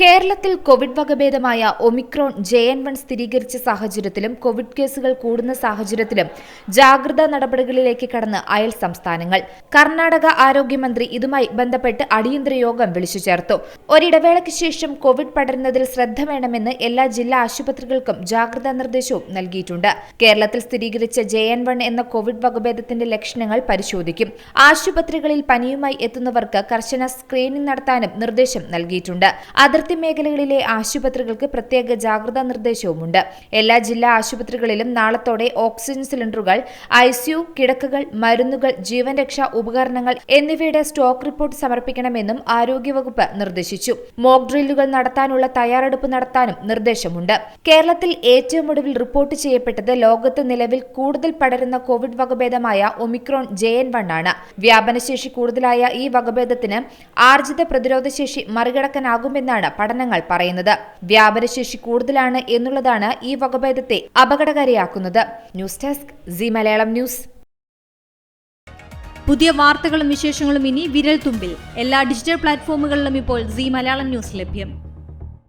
കേരളത്തിൽ കോവിഡ് വകഭേദമായ Omicron J N one സ്ഥിരീകരിച്ച സാഹചര്യത്തിലും കോവിഡ് കേസുകൾ കൂടുന്ന സാഹചര്യത്തിലും ജാഗ്രതാ നടപടികളിലേക്ക് കടന്ന് അയൽ സംസ്ഥാനങ്ങൾ. കർണാടക ആരോഗ്യമന്ത്രി ഇതുമായി ബന്ധപ്പെട്ട് അടിയന്തര യോഗം വിളിച്ചു ചേർത്തു. ഒരിടവേളയ്ക്ക് ശേഷം കോവിഡ് പടരുന്നതിൽ ശ്രദ്ധ വേണമെന്ന് എല്ലാ ജില്ലാ ആശുപത്രികൾക്കും ജാഗ്രതാ നിർദ്ദേശവും നൽകിയിട്ടുണ്ട്. കേരളത്തിൽ സ്ഥിരീകരിച്ച ജെ എൻ വൺ എന്ന കോവിഡ് വകഭേദത്തിന്റെ ലക്ഷണങ്ങൾ പരിശോധിക്കും. ആശുപത്രികളിൽ പനിയുമായി എത്തുന്നവർക്ക് കർശന സ്ക്രീനിംഗ് നടത്താനും നിർദ്ദേശം നൽകിയിട്ടുണ്ട്. അതിർത്തി മേഖലകളിലെ ആശുപത്രികൾക്ക് പ്രത്യേക ജാഗ്രതാ നിർദ്ദേശവുമുണ്ട്. എല്ലാ ജില്ലാ ആശുപത്രികളിലും നാളത്തോടെ ഓക്സിജൻ സിലിണ്ടറുകൾ ഐസിയു കിടക്കകൾ മരുന്നുകൾ ജീവൻ രക്ഷാ ഉപകരണങ്ങൾ എന്നിവയുടെ സ്റ്റോക്ക് റിപ്പോർട്ട് സമർപ്പിക്കണമെന്നും ആരോഗ്യവകുപ്പ് നിർദ്ദേശിച്ചു. മോക്ക് ഡ്രില്ലുകൾ നടത്താനുള്ള തയ്യാറെടുപ്പ് നടത്താനും നിർദ്ദേശമുണ്ട്. കേരളത്തിൽ ഏറ്റവും ഒടുവിൽ റിപ്പോർട്ട് ചെയ്യപ്പെട്ടത് ലോകത്ത് നിലവിൽ കൂടുതൽ പടരുന്ന കോവിഡ് വകഭേദമായ ഒമിക്രോൺ ജെ എൻ വൺ ആണ്. വ്യാപനശേഷി കൂടുതലായ ഈ വകഭേദത്തിന് ആർജിത പ്രതിരോധശേഷി മറികടക്കാനാകുമെന്നാണ് പഠനങ്ങൾ പറയുന്നത്. വ്യാപനശേഷി കൂടുതലാണ് എന്നുള്ളതാണ് ഈ വകഭേദത്തെ അപകടകാരിയാക്കുന്നത്. News desk C Malayalam news. പുതിയ വാർത്തകളും വിശേഷങ്ങളും ഇനി വിരൽ തുമ്പിൽ എല്ലാ ഡിജിറ്റൽ പ്ലാറ്റ്ഫോമുകളിലും ഇപ്പോൾ സി മലയാളം ന്യൂസ് ലഭ്യം.